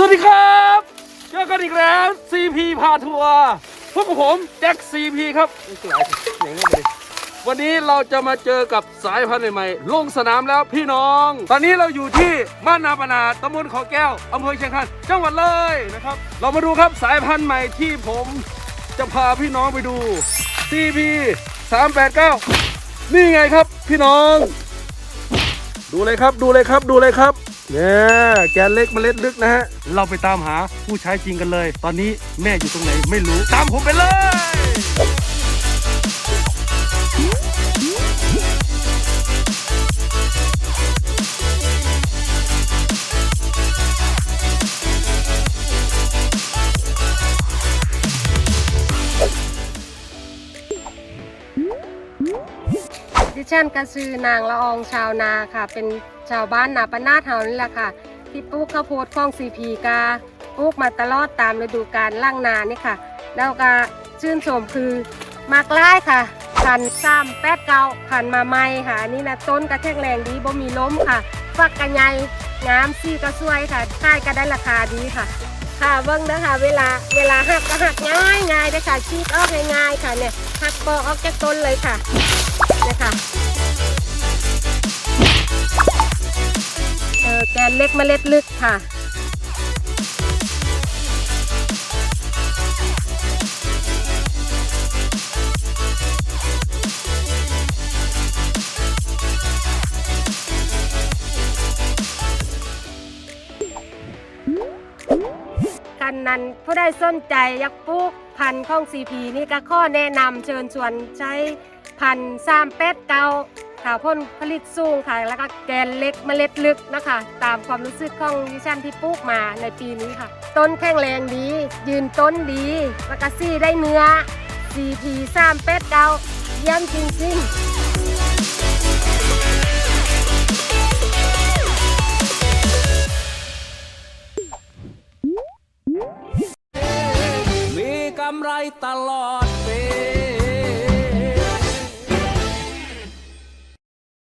สวัสดีครับเจอกันอีกแล้ว CP พาทัวร์พวกผมแจ็ค CP ครับวันนี้เราจะมาเจอกับสายพันธุ์ใหม่ๆลงสนามแล้วพี่น้อง ตอนนี้เราอยู่ที่บ้านนาปนาตำบลขอแก้วอำเภอเชียงคานจังหวัดเลยนะครับ เรามาดูครับสายพันธุ์ใหม่ที่ผมจะพาพี่น้องไปดู CP 389 นี่ไงครับพี่น้อง ดูเลยครับดูเลยครับดูเลยครับ เนี่ยแกนเล็กเมล็ดลึกนะฮะ เราไปตามหาผู้ใช้จริงกันเลย ตอนนี้แม่อยู่ตรงไหนไม่รู้ ตามผมไปเลย ฉันก็ซื้อนางละอองชาวนาค่ะ เป็นชาวบ้านนาปนาดเฮานี่แหละค่ะ ที่ปลูกข้าวโพดคลองซีพีกาปลูกมาตลอดตามฤดูกาลล่างนานี่ค่ะ แล้วก็ชื่นชมคือมากไล่ค่ะพันซ้ำแปดเก้าพันมาใหม่ค่ะอันนี่นะต้นก็แข็งแรงดีบ่มีล้มค่ะฝักกระไยงามซี่ก็สวยค่ะขายก็ได้ราคาดีค่ะ ค่ะเบิ้งนะคะเวลาเวลาหักก็หักง่ายง่ายๆเลยค่ะชีดออกง่ายๆค่ะเนี่ยหักปอกออกจากต้นเลยค่ะเนี่ยค่ะเออแกนเล็กเมล็ดลึกค่ะ กันนั้นผู้ใดสนใจอยากปลูกพันธุ์ของซีพีนี่ก็ข้อแนะนำเชิญชวนใช้พันธุ์สามเป็ดเกาค่ะพ่นผลิตสูงค่ะ แล้วก็แกนเล็กเมล็ดลึกนะคะ ตามความรู้สึกของดิฉันที่ปลูกมาในปีนี้ค่ะ ต้นแข็งแรงดี ยืนต้นดี แล้วก็ซี่ได้เนื้อ CP สามเป็ดเกาเยี่ยมจริงๆ feita lote.